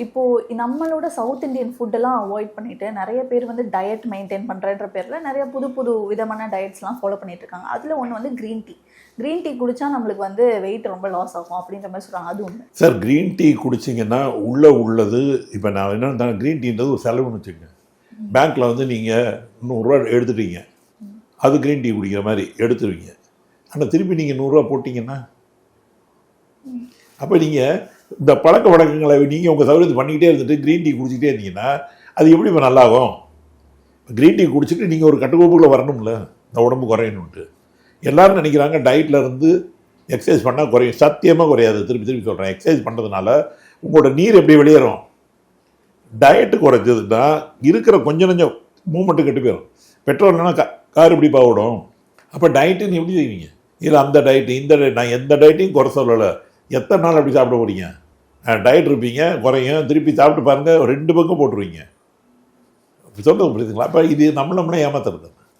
இப்போது நம்மளோட south Indian ஃபுட்டெல்லாம் அவாய்ட் பண்ணிட்டு நிறைய பேர் வந்து டயட் மெயின்டைன் பண்ணுறன்ற பேரில் நிறைய புது புது விதமான டயட்ஸ்லாம் ஃபாலோ பண்ணிட்டு இருக்காங்க. அதில் ஒன்று வந்து க்ரீன் டீ க்ரீன் டீ குடிச்சா நம்மளுக்கு வந்து வெயிட் ரொம்ப லாஸ் ஆகும் அப்படின்ற மாதிரி சொல்கிறாங்க அது ஒன்று சார் க்ரீன் டீ குடிச்சிங்கன்னா உள்ளே உள்ளது இப்போ நான் என்ன க்ரீன் டீன்றது ஒரு செலவுன்னு வச்சுக்கோங்க. பேங்க்கில் வந்து நீங்கள் நூறுரூவா எடுத்துட்டீங்க. அது க்ரீன் டீ குடிக்கிற மாதிரி எடுத்துருவீங்க. ஆனால் திருப்பி நீங்கள் நூறுரூவா போட்டிங்கன்னா? அப்போ நீங்கள் இந்த பழக்க வழக்கங்களை நீங்கள் உங்கள் சௌகரியத்தை பண்ணிக்கிட்டே இருந்துட்டு க்ரீன் டீ குடிச்சிக்கிட்டே இருந்தீங்கன்னா அது எப்படி இப்போ நல்லாகும்? க்ரீன் டீ குடிச்சிட்டு நீங்கள் ஒரு கட்டுக்கோப்புக்குள்ளே வரணும்ல. இந்த உடம்பு குறையணுன்ட்டு எல்லோரும் நினைக்கிறாங்க டயட்டில் இருந்து எக்ஸசைஸ் பண்ணால் குறையும். சத்தியமாக குறையாது. திருப்பி திருப்பி சொல்கிறேன் எக்ஸசைஸ் பண்ணுறதுனால உங்களோட நீர் எப்படி வெளியேறும்? டயட்டு குறைச்சதுன்னா இருக்கிற கொஞ்சம் கொஞ்சம் மூமெண்ட்டு கெட்டு போயிடும் பெட்ரோல் இல்லைன்னா கா கார் எப்படி பாவிடும் அப்போ டயட்டுன்னு எப்படி செய்வீங்க? இல்லை அந்த டயட்டு இந்த டயட் நான் எந்த டயட்டையும் குறை சொல்லலை. எத்தனை நாள் அப்படி சாப்பிட போறீங்க? டயட் இருப்பீங்க குறையும். திருப்பி சாப்பிட்டு பாருங்கள் ரெண்டு பக்கம் போட்டுருவீங்க. சொல்கிறது புரியுதுங்களா? அப்போ இது நம்மளை நம்மளே ஏமாத்துறது.